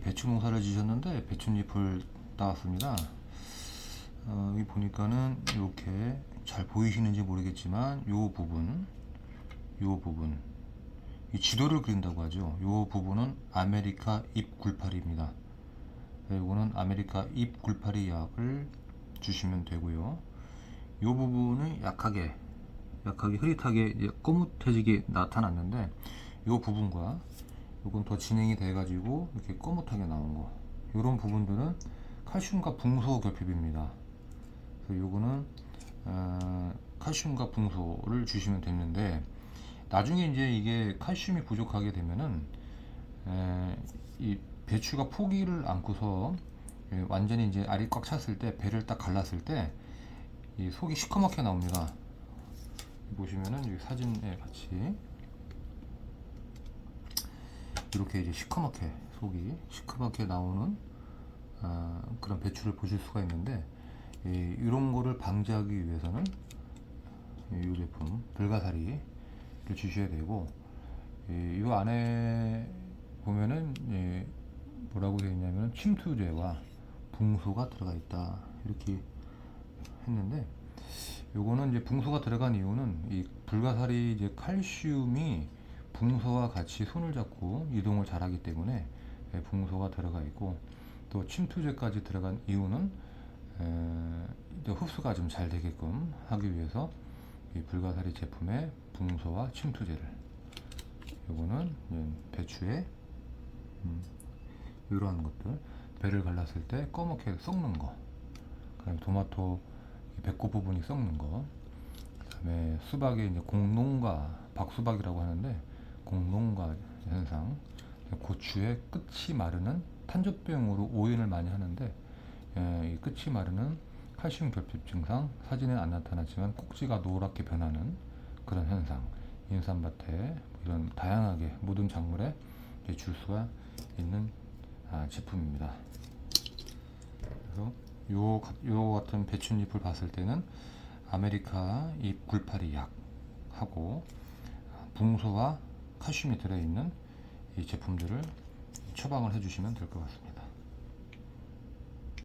배추 농사를 지셨는데 배춧잎을 따왔습니다. 어, 여기 보니까는 이렇게 잘 보이시는지 모르겠지만 요 부분, 요 부분, 이 지도를 그린다고 하죠. 요 부분은 아메리카 잎 굴파리입니다. 네, 이거는 아메리카 잎 굴파리 약을 주시면 되고요. 요 부분은 약하게, 약하게 흐릿하게 거뭇해지게 나타났는데 요 부분과 요건 더 진행이 돼가지고 이렇게 거뭇하게 나온 거. 요런 부분들은 칼슘과 붕소 결핍입니다. 그래서 요거는 어, 칼슘과 붕소를 주시면 되는데 나중에 이제 이게 칼슘이 부족하게 되면은 에, 이 배추가 포기를 안고서 예, 완전히 이제 알이 꽉 찼을 때 배를 딱 갈랐을 때이 속이 시커멓게 나옵니다. 보시면은 여기 사진에 같이 이렇게 이제 시커멓게 속이 시커멓게 나오는 아, 그런 배추를 보실 수가 있는데 이, 이런 거를 방지하기 위해서는 이 제품 불가사리를 주셔야 되고 이, 이 안에 보면은 예, 뭐라고 되어 있냐면 침투제와 붕소가 들어가 있다 이렇게 했는데 요거는 이제 붕소가 들어간 이유는 이 불가사리 이제 칼슘이 붕소와 같이 손을 잡고 이동을 잘하기 때문에 예, 붕소가 들어가 있고 또 침투제까지 들어간 이유는 흡수가 좀 잘 되게끔 하기 위해서 이 불가사리 제품의 붕소와 침투제를 요거는 배추에 음, 이러한 것들 배를 갈랐을 때 검게 썩는 거 그다음에 토마토 이 배꼽 부분이 썩는 거 그다음에 수박의 이제 공농과 박수박이라고 하는데 공농과 현상 고추의 끝이 마르는 탄저병으로 오인을 많이 하는데 예, 이 끝이 마르는 칼슘 결핍 증상 사진에 안 나타나지만 꼭지가 노랗게 변하는 그런 현상 인삼밭에 이런 다양하게 모든 작물에 줄 수가 있는 아, 제품입니다. 그래서 요, 가- 요 같은 배춧잎을 봤을 때는 아메리카 잎 굴파리 약하고 붕소와 칼슘이 들어있는 이 제품들을 처방을 해주시면 될 것 같습니다.